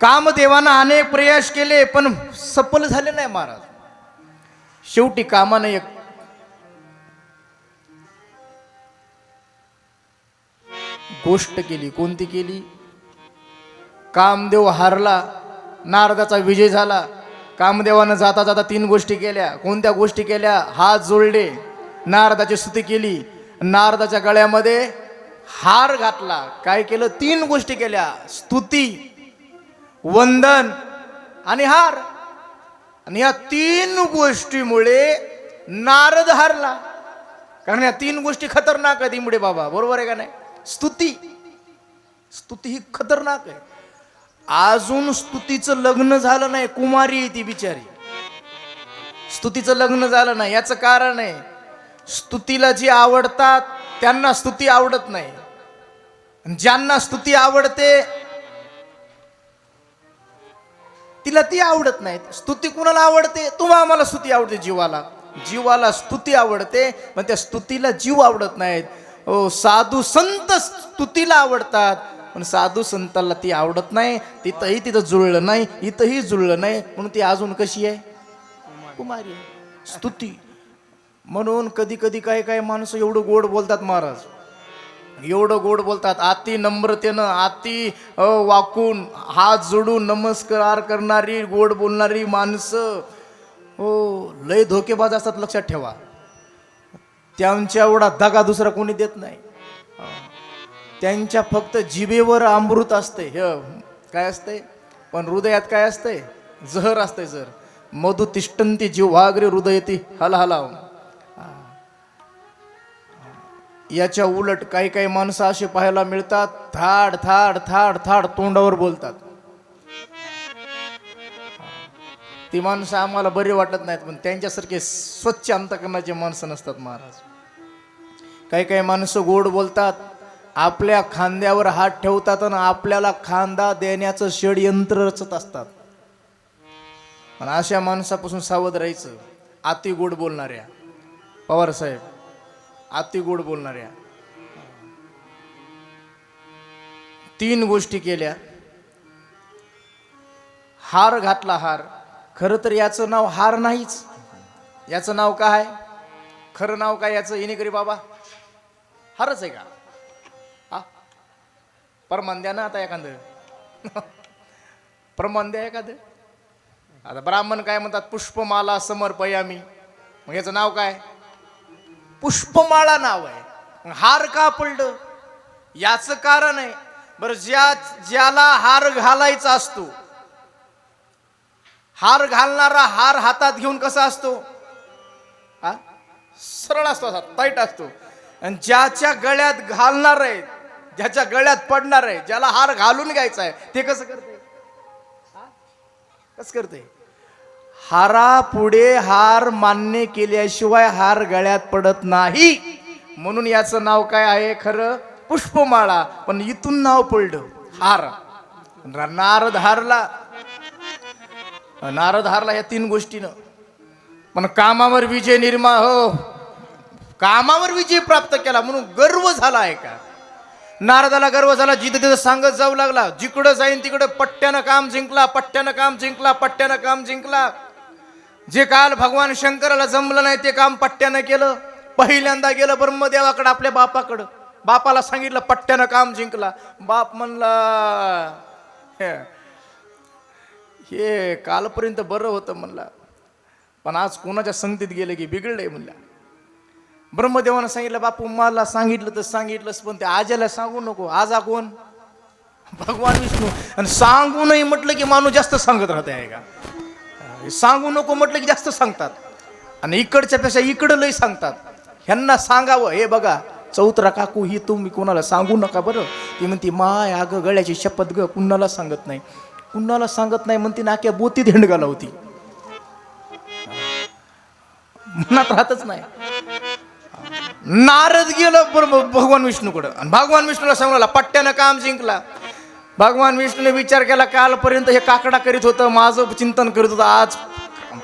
कामदेवानं अनेक प्रयास केले पण सफल झाले नाही महाराज. शेवटी कामानं एक गोष्ट केली. कोणती केली? कामदेव हारला नारदाचा विजय झाला. कामदेवानं जाता जाता तीन गोष्टी केल्या. कोणत्या गोष्टी केल्या? हात जोडले नारदाची स्तुती केली. नारदाच्या गळ्यामध्ये हार घातला. काय केलं? तीन गोष्टी केल्या. स्तुती. वंदन आणि हार. आणि या तीन गोष्टीमुळे नारद हारला. कारण या तीन गोष्टी खतरनाक आहेत इमुळे बाबा. बरोबर आहे का नाही? स्तुती. स्तुती ही खतरनाक आहे. अजून स्तुतीचं लग्न झालं नाही कुमारी ती बिचारी. स्तुतीचं लग्न झालं नाही याचं कारण आहे स्तुतीला जी आवडतात त्यांना स्तुती आवडत नाही. ज्यांना स्तुती आवडते तिला ती आवडत नाहीत. स्तुती कुणाला आवडते? तुम्हा आम्हाला स्तुती आवडते जीवाला. जीवाला स्तुती आवडते पण त्या स्तुतीला जीव आवडत नाहीत. हो साधू संत स्तुतीला आवडतात पण साधू संताला ती आवडत नाही. तिथंही तिथं जुळलं नाही इथंही जुळलं नाही म्हणून ती अजून कशी आहे? कुमारी आहे. स्तुती. म्हणून कधी कधी काही काही माणसं एवढं गोड बोलतात महाराज. एवढं गोड बोलतात. अति नम्रतेनं अति वाकून हात जोडून नमस्कार करणारी गोड बोलणारी माणसं. हो लय धोकेबाज असतात लक्षात ठेवा. त्यांच्या एवढा दगा दुसरा कोणी देत नाही. त्यांच्या फक्त जिभेवर अमृत असते हे काय असते पण हृदयात काय असते जहर असते जर मधु तिष्ठंती जीवाग्रे हृदय ती हलहलाव याच्या उलट काही काही माणसं असे पाहायला मिळतात थाड थाड थाड थाड तोंडावर बोलतात. ती माणसं आम्हाला बरी वाटत नाहीत पण त्यांच्यासारखे स्वच्छ अंतकरणाचे माणसं नसतात महाराज. काही काही माणसं गोड बोलतात आपल्या खांद्यावर हात ठेवतात आणि आपल्याला खांदा देण्याचं षडयंत्र रचत असतात. पण अशा माणसापासून सावध राहायचं अति गोड बोलणाऱ्या. पवार साहेब अति गोड बोलणाऱ्या तीन गोष्टी केल्या. हार घातला हार. खरं तर याचं नाव हार नाहीच. याचं नाव काय खरं नाव काय याचं? येणे करी बाबा. हारच आहे का? हा? परमान द्या ना आता एखादं? प्रमाण द्या एखादं? आता ब्राह्मण काय म्हणतात? पुष्पमाला समर्पयामी. मग याचं नाव काय? पुष्पमाळा नाव आहे. हार का पडलं? याचं कारण आहे. बरं ज्या ज्याला हार घालायचा असतो हार घालणारा हार हातात घेऊन कसा असतो? हा? सरळ असतो असा टाईट असतो. आणि ज्याच्या गळ्यात घालणार आहे ज्याच्या गळ्यात पडणार आहे ज्याला हार घालून घ्यायचा आहे ते कसं करते? कसं करते? हारा पुढे हार मान्य केल्याशिवाय हार गळ्यात पडत नाही. म्हणून याचं नाव काय आहे? खरं? पुष्पमाळा. पण इथून नाव पडलं. हार. नारद हारला. नारद हारला या तीन गोष्टीनं. पण कामावर विजय निर्माण हो, हो. कामावर विजय प्राप्त केला म्हणून गर्व झाला आहे का? नारदाला गर्व झाला. जिथं तिथं सांगत जाऊ लागला. जिकडं जाईन तिकडं पट्ट्यानं काम जिंकला पट्ट्यानं काम जिंकला पट्ट्यानं काम जिंकला. जे काल भगवान शंकराला जमलं नाही ते काम पट्ट्यानं केलं. पहिल्यांदा गेलं ब्रह्मदेवाकडं आपल्या बापाकडं. बापाला सांगितलं पट्ट्यानं काम जिंकला. बाप म्हणला हे, हे कालपर्यंत बरं होतं म्हणला. पण आज कोणाच्या संगतीत गेलं की बिघडलंय म्हणला. ब्रह्मदेवानं सांगितलं बापू मला सांगितलं तर सांगितलंच पण ते आजाला सांगू नको. आजा कोण? भगवान विष्णू. आणि सांगू नाही म्हटलं की माणूस जास्त सांगत राहते आहे का? सांगू नको म्हटलं की जास्त सांगतात. आणि इकडच्या पेक्षा इकडं लई सांगतात. ह्यांना सांगावं हे बघा चौथरा काकू ही तुम्ही कोणाला सांगू नका बरं. ती म्हणती माय अगं गळ्याची शपथ ग कुणाला सांगत नाही. कुणाला सांगत नाही म्हणती नाक्या बोती धेंडगाला होती मनात राहतच नाही. नारद गेलं भगवान विष्णूकडं. आणि भगवान विष्णूला सांगला पट्ट्यानं काम जिंकला. भगवान विष्णूने विचार केला कालपर्यंत हे काकडा करीत होतं माझं चिंतन करत होतं आज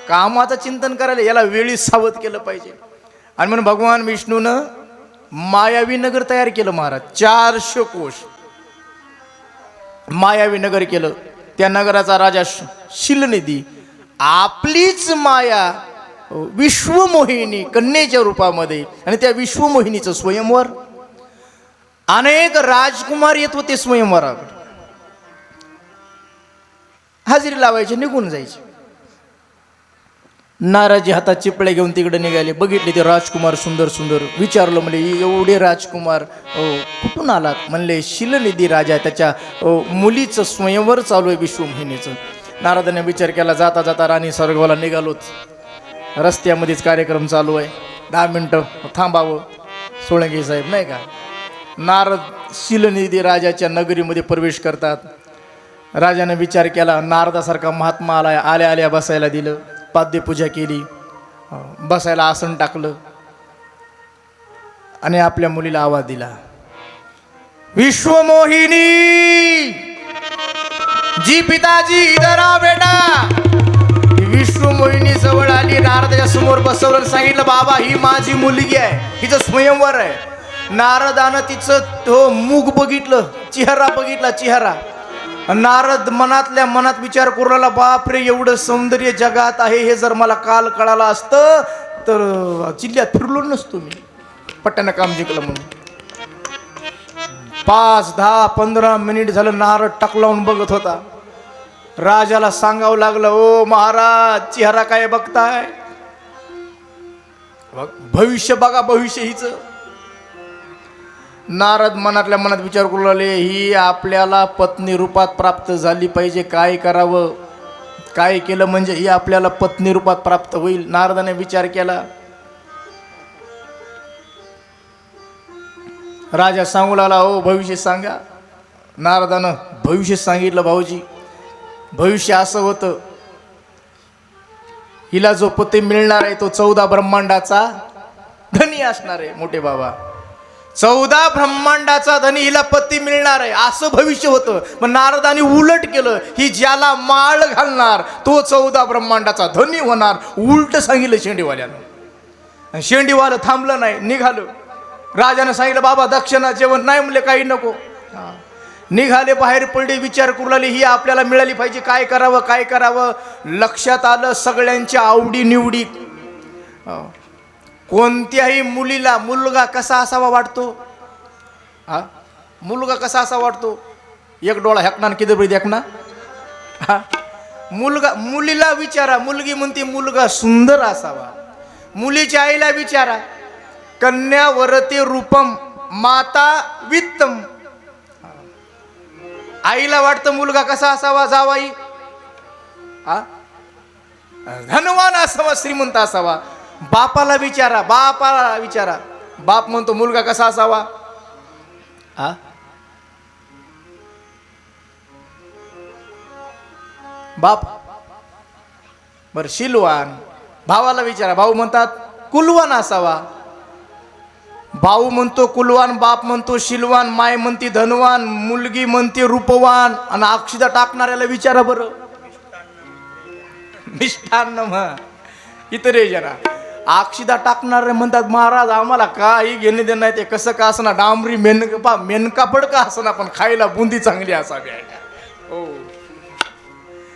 कामाचं चिंतन करायला याला वेळी सावध केलं पाहिजे. आणि म्हणून भगवान विष्णूनं मायावी नगर तयार केलं महाराज चारशे कोश. मायावी नगर केलं. त्या नगराचा राजा श- शिलनिधी आपलीच माया विश्वमोहिनी कन्येच्या रूपामध्ये आणि त्या विश्वमोहिनीचं स्वयंवर. अनेक राजकुमार येत होते स्वयंवराकडे. हजेरी लावायची निघून जायची. नाराजी हातात चिपळे घेऊन तिकडे निघाले. बघितले ते राजकुमार सुंदर सुंदर. विचारलं म्हणजे एवढे राजकुमार कुठून आलात? म्हणले शिलनिधी राजा त्याच्या मुलीचं स्वयंवर चालू आहे विश्वमोहिनीचं नारदाने विचार केला जाता जाता राणी स्वर्गाला निघालोच रस्त्यामध्येच कार्यक्रम चालू आहे. दहा मिनटं थांबावं. सोळंगे साहेब नाही का? नारद शिलनिधी राजाच्या नगरीमध्ये प्रवेश करतात. राजाने विचार केला नारदासारखा महात्मा आला आल्या आल्या बसायला दिलं पाद्यपूजा केली बसायला आसन टाकलं आणि आपल्या मुलीला आवाज दिला विश्वमोहिनी जी पिताजी इधर बेटा विश्वमोहिनी जवळ आली नारदाच्या समोर बसवलं सांगितलं बाबा ही माझी मुलगी आहे हिचं स्वयंवर आहे. नारदानं तिचं तो मुख बघितलं चेहरा बघितला चेहरा. नारद मनातल्या मनात विचार करू लागला बापरे एवढं सौंदर्य जगात आहे हे जर मला काल कळालं असतं तर जिल्ह्यात फिरलो नसतो मी. पट्ट्यानं काम जिंकलं म्हणून. पाच दहा पंधरा मिनिट झालं नारद टाकलावून बघत होता. राजाला सांगावं लागलं ओ महाराज चेहरा काय बघताय? बघ, भविष्य बघा भविष्य हिचं. नारद मनातल्या मनात विचार करू लागले ही आपल्याला पत्नी रूपात प्राप्त झाली पाहिजे. काय करावं? काय केलं म्हणजे ही आपल्याला पत्नी रूपात प्राप्त होईल? नारदाने विचार केला. राजा सांगू लागला हो भविष्य सांगा. नारदानं भविष्य सांगितलं भाऊजी भविष्य असं होतं. हिला जो पती मिळणार आहे तो चौदा ब्रह्मांडाचा धनी असणार आहे मोठे बाबा. चौदा ब्रह्मांडाचा धनी हिला पती मिळणार आहे. असं भविष्य होतं. मग नारदाने उलट केलं. ही ज्याला माळ घालणार तो चौदा ब्रह्मांडाचा धनी होणार. उलट सांगितलं शेंडीवाल्यानं. शेंडीवालं थांबलं नाही निघालं. राजानं सांगितलं बाबा दक्षिणा जेवण नाही म्हणले काही नको. निघाले बाहेर पडले विचार करू लागले ही आपल्याला मिळाली पाहिजे. काय करावं काय करावं? लक्षात आलं सगळ्यांच्या आवडी निवडी हो. कोणत्याही मुलीला मुलगा कसा असावा वाटतो? हा? मुलगा कसा असा वाटतो? एक डोळा हॅकना किती बरी देखना? हा? मुलगा मुलीला विचारा मुलगी म्हणते मुलगा सुंदर असावा. मुलीच्या आईला विचारा कन्यावरती रूपम माता वित्तम. आईला वाटतं मुलगा कसा असावा जावाई? हा? धनवान असावा श्रीमंत असावा. बापाला विचारा बापाला विचारा. बाप म्हणतो मुलगा कसा असावा? हा बाप. बर शिलवान. भावाला विचारा भाऊ म्हणतात कुलवान असावा. भाऊ म्हणतो कुलवान बाप म्हणतो शिलवान माय म्हणती धनवान मुलगी म्हणते रूपवान. आणि अक्षिदा टाकणाऱ्याला विचारा बरं. मिष्टान्न मग इतर जरा. अक्षिदा टाकणारे म्हणतात महाराज आम्हाला काही घेणे देणं नाही ते कसं का असणार डांबरी मेनका मेनकापड का असणार पण खायला बुंदी चांगली असावी हो.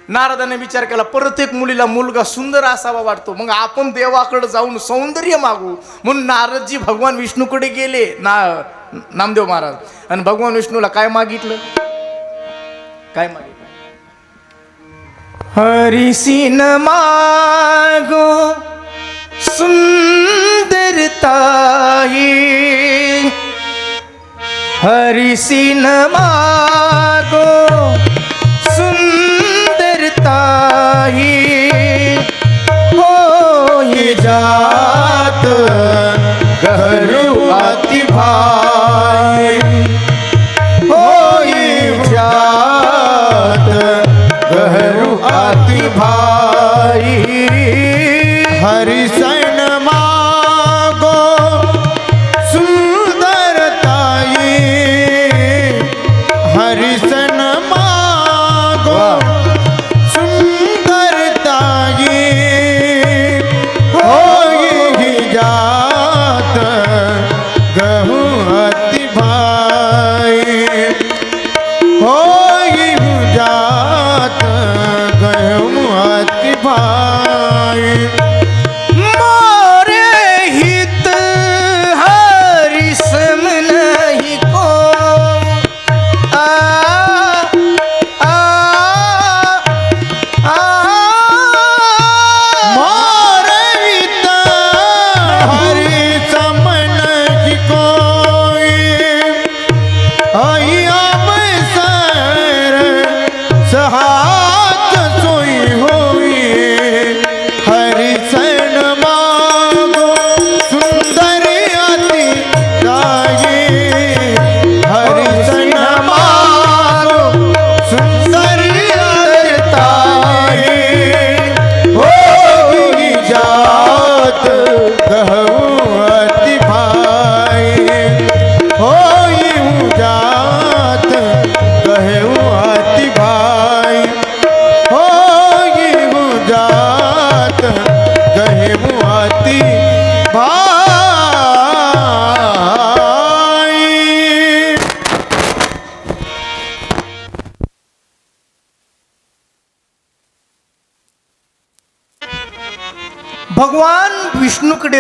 नारदाने विचार केला प्रत्येक मुलीला मुलगा सुंदर असावा वाटतो मग आपण देवाकडे जाऊन सौंदर्य मागू. म्हणून नारदजी भगवान विष्णूकडे गेले ना नामदेव महाराज. आणि भगवान विष्णूला काय मागितलं? काय मागितलं? हरिसिन मागो सुंदरताई न मागो सुंदरताई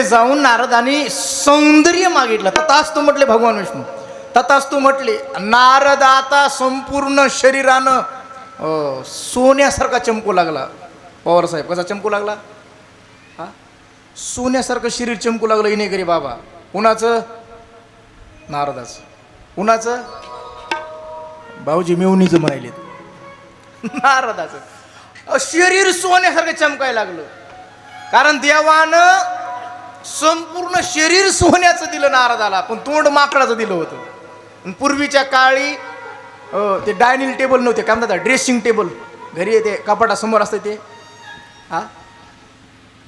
जाऊन नारदाने सौंदर्य मागितलं. तथास्तू म्हटले भगवान विष्णू तथास्तू म्हटले नारद आता संपूर्ण शरीरानं सोन्यासारखा चमकू लागला. पवार साहेब कसा चमकू लागला? हा? सोन्यासारखं शरीर चमकू लागलं इने गरी बाबा. कुणाचं? नारदाचं. कुणाचं? भाऊजी मेवणीचं म्हणायलेत नारदाचं. शरीर सोन्यासारखं चमकायला लागलं. कारण देवानं संपूर्ण शरीर सोन्याचं दिलं नारदाला. पण तोंड माकडाचं दिलं होतं. पूर्वीच्या काळी ते डायनिंग टेबल नव्हते. काय म्हणतात ड्रेसिंग टेबल. घरी येते कपाटासमोर असते ते. हा?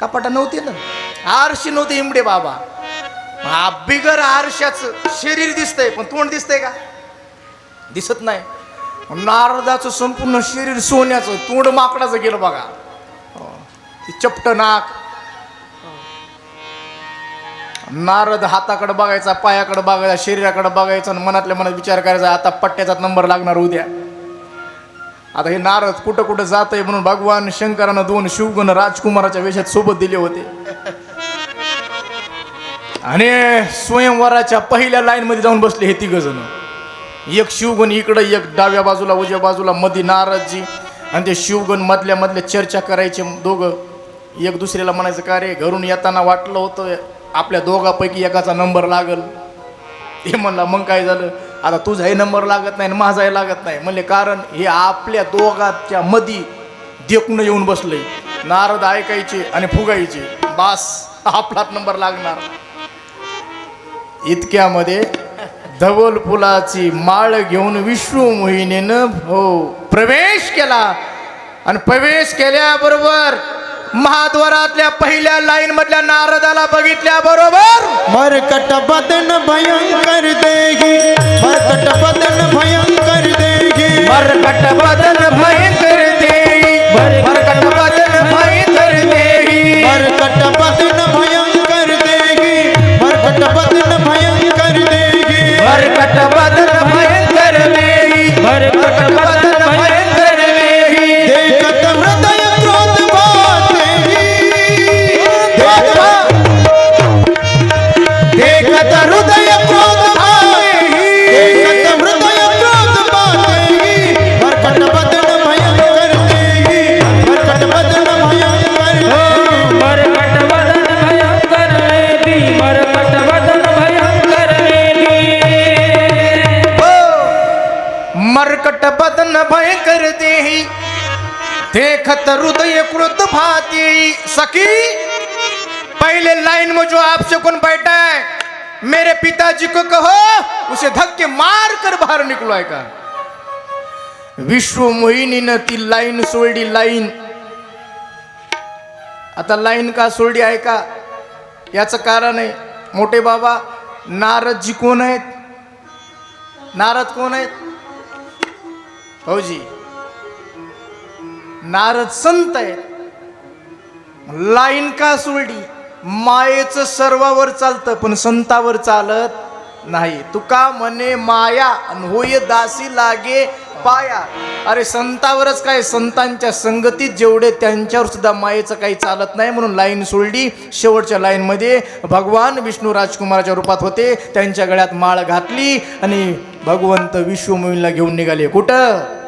कपाटा नव्हते ना? आरशी नव्हते इमडे बाबा. हा बिगर आरशाचं शरीर दिसतंय पण तोंड दिसतंय का? दिसत नाही. नारदाचं संपूर्ण शरीर सोन्याचं तोंड माकडाचं गेलं बघा. ती चपट नाक नारद हाताकडे बघायचा पायाकडे बघायचा शरीराकडे बघायचा आणि मनातल्या मनात विचार करायचा आता पट्ट्याचा नंबर लागणार उद्या. आता हे नारद कुठं कुठं जात आहे म्हणून भगवान शंकरानं दोन शिवगण राजकुमाराच्या वेशात सोबत दिले होते. आणि स्वयंवराच्या पहिल्या लाईन मध्ये जाऊन बसले हे तिघ जण. एक शिवगण इकडं एक डाव्या बाजूला उजव्या बाजूला मध्ये नारदजी. आणि ते शिवगण मधल्या मधल्या चर्चा करायचे दोघं. एक दुसऱ्याला म्हणायचं का रे घरून येताना वाटलं होतं आपल्या दोघापैकी एकाचा नंबर लागल. हे म्हणला मग काय झालं? आता तुझाही नंबर लागत नाही आणि माझाही लागत नाही. म्हणले कारण हे आपल्या दोघाच्या मधी देखून येऊन बसले नारद ऐकायचे आणि फुगायचे. बास आपलाच नंबर लागणार. इतक्यामध्ये धवल फुलाची माळ घेऊन विष्णू मोहिनीनं हो प्रवेश केला. आणि प्रवेश केल्याबरोबर महाद्वारातल्या पहिल्या लाईन मधल्या नारदाला बघितल्याबरोबर मरकट बदन भयंकर देगी मरकट बदन भयंकर देगी. मरकट बदन भयंकर देई मरकट बदन भयंकर देई मरकट बदन देखत हृदय कृत भाती. सखी पहले लाइन में जो आपसे कौन बैठा है मेरे पिताजी को कहो उसे धक्के मार कर बाहर निकलो आहे का? विश्व मोहिनीनं ती लाईन सोडली लाईन. आता लाईन का सोडली आहे का? याचं कारण आहे मोठे बाबा नारदजी कोण आहेत? नारद कोण आहेत? भाऊजी नारद संत आहेत. लाईन का सुरडी? मायेचं सर्वावर चालतं पण संतावर चालत नाही. तुका म्हणे माया होय दासी लागे पाया. अरे संतावरच काय? संतांच्या संगतीत जेवढे त्यांच्यावर सुद्धा मायेचं काही चालत नाही म्हणून लाईन सोडली शेवटच्या लाईन मध्ये भगवान विष्णू राजकुमाराच्या रूपात होते. त्यांच्या गळ्यात माळ घातली आणि भगवंत विश्वमोहिनीला घेऊन निघाले. कुठं?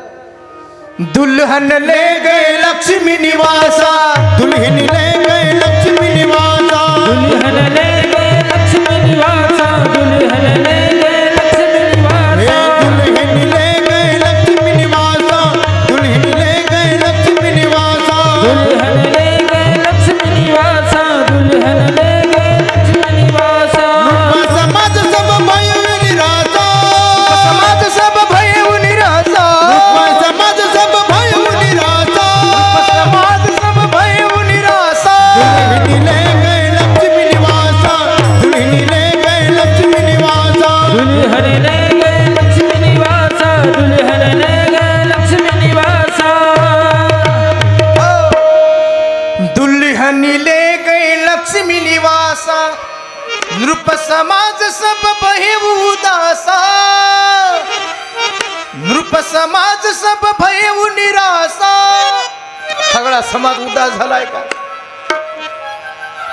दुल्हन ले गए लक्ष्मी निवासा। दुल्हन ले गए लक्ष्मी निवासा। दुल्हन ले गए लक्ष्मी निवासा। दुल्हन ले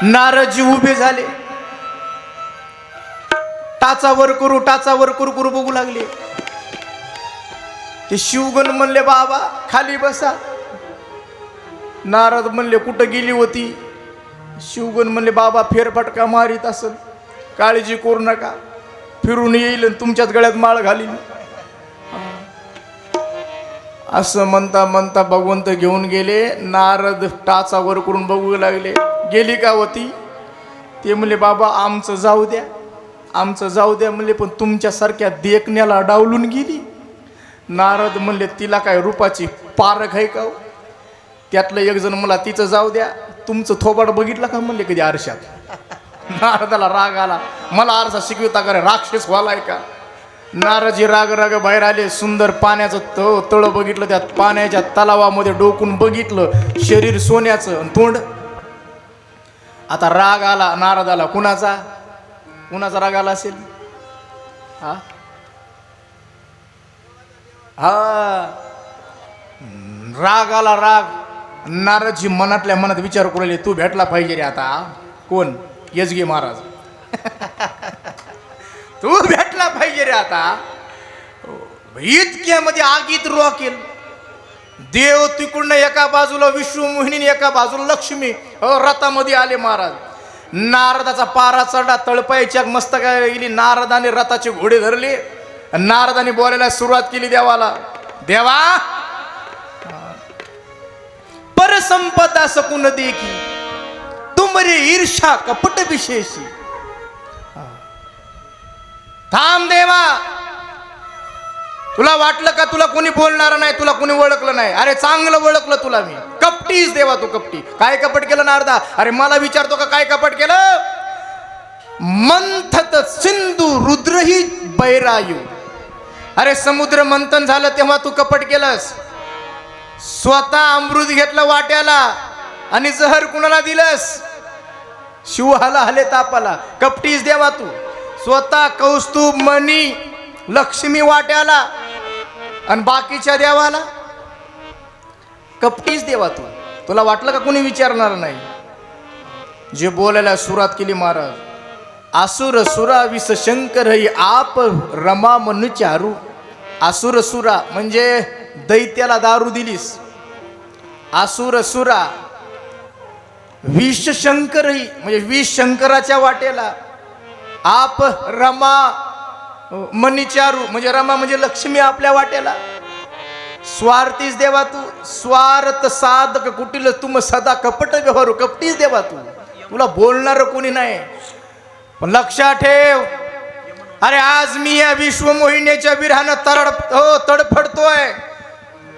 नारदजी उभे झाले. टाचा वर करू टाचा वर करू करू बघू लागले. ते शिवगण म्हणले बाबा खाली बसा. नारद म्हणले कुठं गेली होती? शिवगण म्हणले बाबा फेरफटका मारीत असल काळजी करू नका. फिरून येईल आणि तुमच्याच गळ्यात माळ घालीन. असं म्हणता म्हणता भगवंत घेऊन गेले. नारद टाचा वर करून बघू लागले. गेली का होती? ते म्हणले बाबा आमचं जाऊ द्या. आमचं जाऊ द्या म्हणले पण तुमच्यासारख्या देखण्याला डावलून गेली. नारद म्हणले तिला काय रूपाची पारख आहे का हो? त्यातलं एक जण मला तिचं जाऊ द्या. तुमचं थोबाड बघितलं का? म्हणले कधी आरशात. नारदाला राग आला. मला आरसा शिकविता का रे? राक्षस व्हालाय का? नारजी राग राग बाहेर आले. सुंदर पाण्याचं त तळ बघितलं. त्यात पाण्याच्या तलावामध्ये डोकून बघितलं. शरीर सोन्याचं. तोंड आता राग आला नारदाला कुणाचा? कुणाचा राग आला असेल? हा? हा. राग आला राग. नाराजी मनातल्या मनात विचार करू तू भेटला पाहिजे रे आता कोण? यजगी महाराज. तू भेटला पाहिजे रे आता. हो, इतक्यामध्ये आगीत रोकेल. देव तिकडनं एका बाजूला विश्वमोहिनी एका बाजूला लक्ष्मी हो रथामध्ये आले महाराज. नारदाचा पारा चढा तळपायच्या मस्तकाला गेली नारदाने रथाचे घोडे धरले. नारदाने बोलायला सुरुवात केली देवाला. देवा! परसंपदा सकून देखी तुमरे ईर्षा कपट विशेषी. थांब देवा! तुला वाटलं का तुला कोणी बोलणार नाही तुला कोणी ओळखलं नाही? अरे चांगलं ओळखलं तुला मी. कपटीच देवा तू कपटी. काय कपट केलं नारदा? अरे मला विचारतो का काय कपट केलं? मंथत सिंधू रुद्रही बैरायू. अरे समुद्र मंथन झालं तेव्हा तू कपट केलंस. स्वतः अमृत घेतलं वाट्याला आणि जहर कुणाला दिलंस? शिवहाला हले तापाला. कपटीस देवा तू. स्वतः कौस्तुभ मणी लक्ष्मी वाट्याला आणि बाकीच्या देवाला? कपटीच देवा तू. तुला वाटलं का कोणी विचारणार नाही? जे बोलायला सुरुवात केली महाराज आसुर सुरा विस शंकर ही आप रमा मनुचारू आसुर सुरा म्हणजे दैत्याला दारू दिलीस. आसुर सुरा विष शंकरही म्हणजे विष शंकराच्या वाटेला आप रमा मनीचारू म्हणजे रमा म्हणजे लक्ष्मी आपल्या वाटेला. स्वार्थीच देवा तू स्वार्थ साधक कुटील तुम सदा कपट व्यवहारू कपटीच देवा तू. तुला बोलणार कोणी नाही. पण लक्षात ठेव. अरे आज मी या विश्वमोहिनीच्या विरहानं तरड हो तडफडतोय.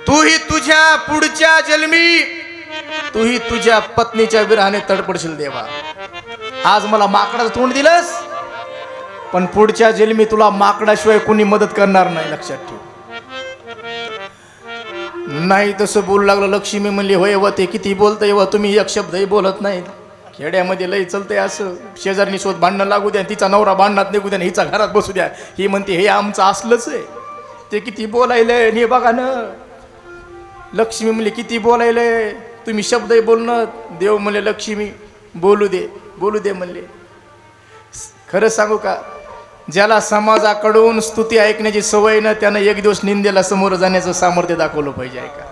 तूही तुझ्या पुढच्या जन्मी तूही तुझ्या पत्नीच्या विरहाने तडपडशील देवा. आज मला माकडाचं तोंड दिलंस? पण पुढच्या जन्मी तुला माकडाशिवाय कोणी मदत करणार नाही लक्षात ठेव. नाही तसं बोलू लागलं लक्ष्मी म्हणली होय व ते किती बोलतंय व तुम्ही एक शब्दही बोलत नाही खेड्यामध्ये लय चलतंय असं. शेजारनी शोध भांडणं लागू द्या तिचा नवरा भांडणात निघू द्या हिचा घरात बसू द्या. ही म्हणते हे आमचं असलंच आहे. ते किती बोलायलंय आणि हे बघा ना. लक्ष्मी म्हणले किती बोलायलंय? तुम्ही शब्दही बोलणं देव म्हणले लक्ष्मी बोलू दे बोलू दे म्हणले. खरं सांगू का? ज्याला समाजाकडून स्तुती ऐकण्याची सवय ना त्यानं एक दिवस निंदेला समोर जाण्याचं सामर्थ्य दाखवलं पाहिजे ऐका.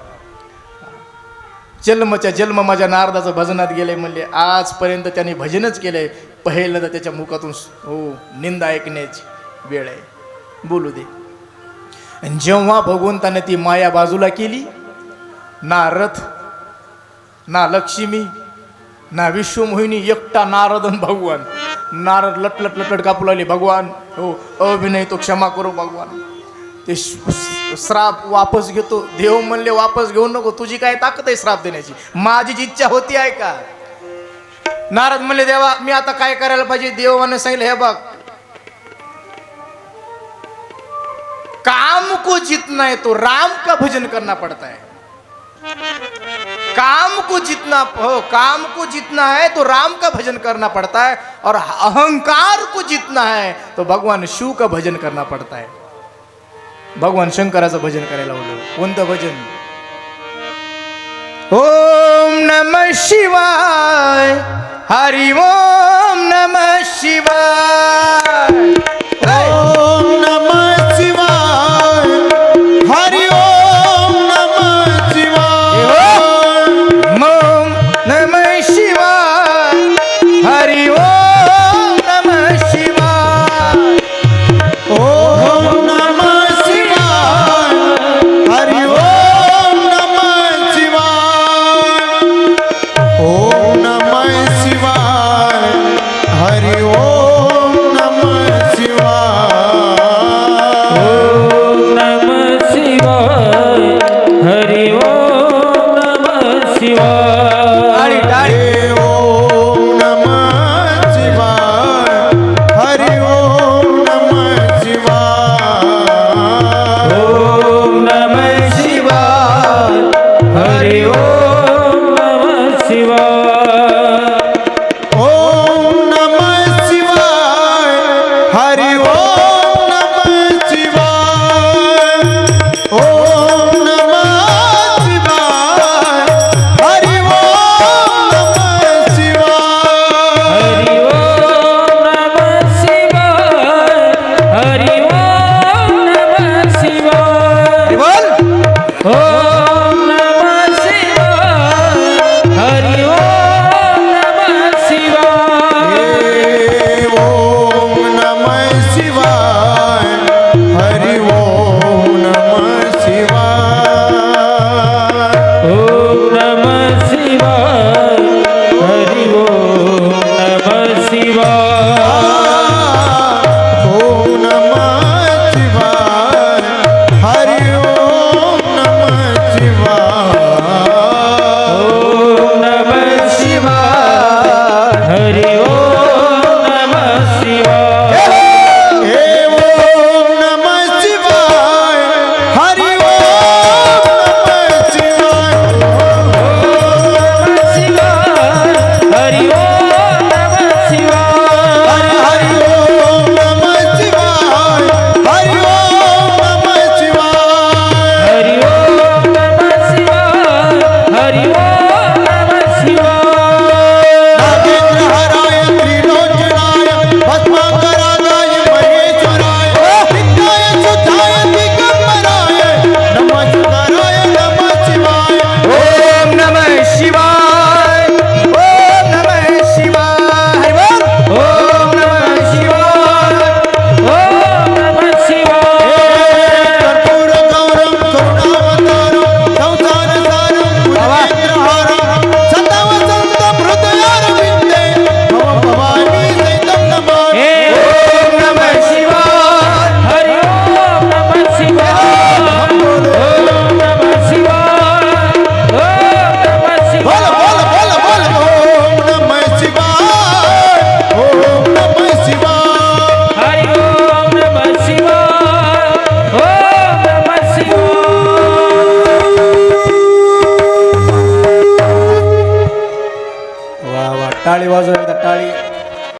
जन्मच्या जन्म माझ्या नारदाचं भजनात गेले म्हणले आजपर्यंत त्यांनी भजनच केलंय. पहिल्यांदा त्याच्या मुखातून हो निंदा ऐकण्याची वेळ आहे. बोलू दे. आणि जेव्हा भगवंताने ती माया बाजूला केली ना रथ ना लक्ष्मी ना विश्वमोहिनी एकटा नारदन भगवान. नारद लटलट लटलट कापू लागले भगवान हो अभिनय तो क्षमा करू भगवान. ते श्राप वापस घेतो. देव म्हणले वापस घेऊ नको तुझी काय ताकद आहे श्राप देण्याची? माझी जी इच्छा होती आहे का? नारद म्हणले देवा मी आता काय करायला पाहिजे? देवाने सांगितलं हे बघ. काम को जितना है तो राम का भजन करना पड़ता है काम को जितना, हो, काम को जितना है तो राम का भजन करना पड़ता है और अहंकार को जितना है तो भगवान शिव का भजन करना पड़ता है। भगवान शंकराचं भजन करायला लावलं कोणतं भजन? ओम नम शिवाय, हरि ओम नम शिवाय। ओम